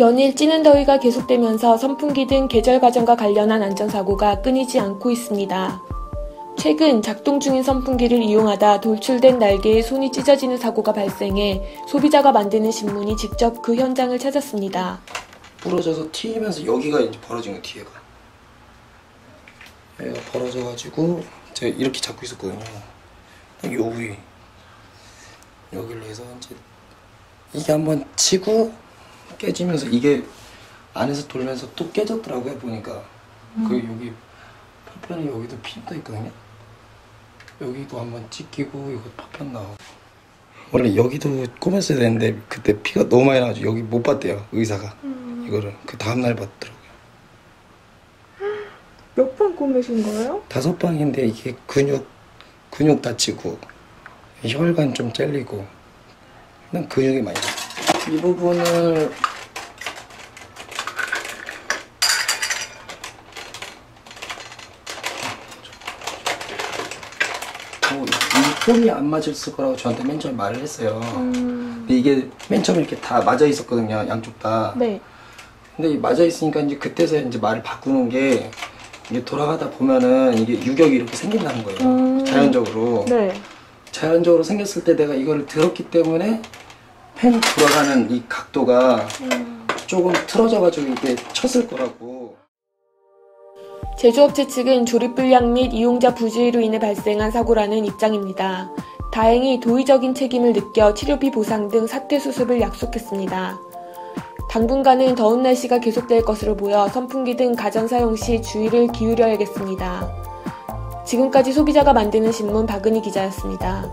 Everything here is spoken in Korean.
연일 찌는 더위가 계속되면서 선풍기 등 계절 과정과 관련한 안전사고가 끊이지 않고 있습니다. 최근 작동 중인 선풍기를 이용하다 돌출된 날개에 손이 찢어지는 사고가 발생해 소비자가 만드는 신문이 직접 그 현장을 찾았습니다. 부러져서 튀면서 여기가 이제 벌어진 거 뒤에가 여기가 벌어져가지고 제가 이렇게 잡고 있었거든요 요위 여기로 해서 이제 이게 한번 치고 깨지면서 이게 안에서 돌면서 또 깨졌더라고요 보니까. 그 여기 파편이 여기도 핀도 있거든요? 여기도 한번 찢기고 이거 파편 나오고. 원래 여기도 꼬맸어야 되는데 그때 피가 너무 많이 나가지고 여기 못 봤대요 의사가. 이거를. 그 다음날 봤더라고요. 몇번 꼬매신 거예요? 다섯 방인데 이게 근육 근육 다치고 혈관 좀 잘리고 그냥 근육이 많이 나요. 이 부분을 뭐, 이 폼이 안 맞았을 거라고 저한테 맨 처음에 말을 했어요. 근데 이게 맨 처음에 이렇게 다 맞아 있었거든요, 양쪽 다. 네. 근데 이 맞아 있으니까 이제 그때서 이제 말을 바꾸는 게 이게 돌아가다 보면은 이게 유격이 이렇게 생긴다는 거예요. 음. 자연적으로. 네. 자연적으로 생겼을 때 내가 이거를 들었기 때문에 펜 돌아가는 이 각도가 조금 틀어져가지고 이게 쳤을 거라고. 제조업체 측은 조립 불량 및 이용자 부주의로 인해 발생한 사고라는 입장입니다. 다행히 도의적인 책임을 느껴 치료비 보상 등 사태 수습을 약속했습니다. 당분간은 더운 날씨가 계속될 것으로 보여 선풍기 등 가전 사용 시 주의를 기울여야겠습니다. 지금까지 소비자가 만드는 신문 박은희 기자였습니다.